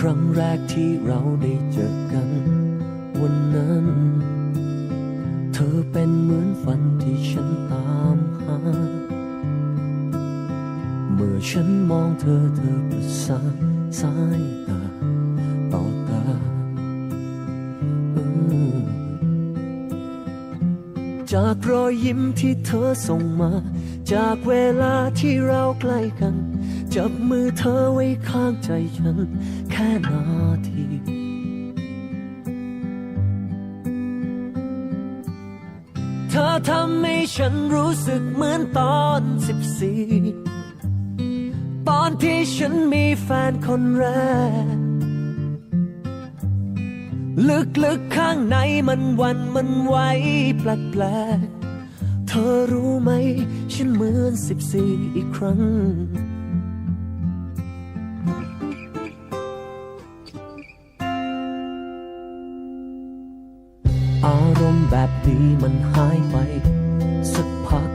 ครั้งแรกที่เราได้เจอกัน วันนั้น เธอเป็นเหมือนฝันที่ฉันตามหา เมื่อฉันมองเธอเธอประสานสายตาต่อตาจากรอยยิ้มที่เธอส่งมา จากเวลาที่เราใกล้กัน จับมือเธอไว้ข้างใจฉัน แค่นาทีเธอทำให้ฉันรู้สึกเหมือนตอนสิบสี่ตอนที่ฉันมีแฟนคนแรก ลึกๆข้างในมันวันมันไหวแปลกๆ เธอรู้ไหม ฉันเหมือนสิบสี่อีกครั้งารมณ์แบบนี้มันหายไป สักพัก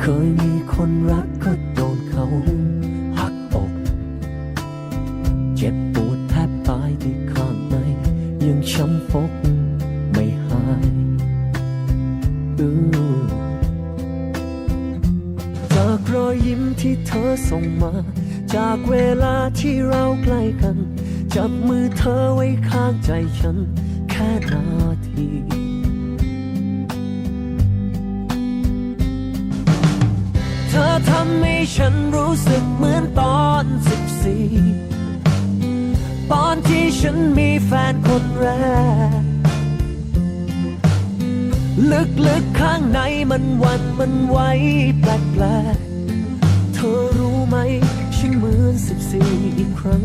เคยมีคนรักก็โดนเขาหักอก เจ็บปวดแทบตายที่ข้างใน ยังช้ำฟกไม่หายอือจากรอยยิ้มที่เธอส่งมา จากเวลาที่เราใกล้กัน จับมือเธอไว้ข้างใจฉัน ค่นาทีเธอทำให้ฉันรู้สึกเหมือนตอนสิบสี่ตอนที่ฉันมีแฟนคนแรก ลึกๆข้างในมันวันมันไหวแปลกๆเธอรู้ไหมฉันเหมือนสิบสี่อีกครั้ง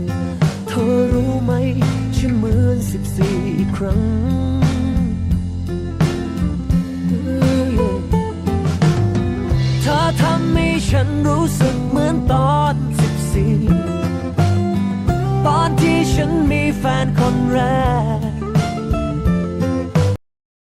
อรู้ไหมฉันเหมือนสิบสี่อีกครั้ง เธอทำให้ฉันรู้สึกเหมือนตอนสิบสี่ตอนที่ฉันมีแฟนคนแรก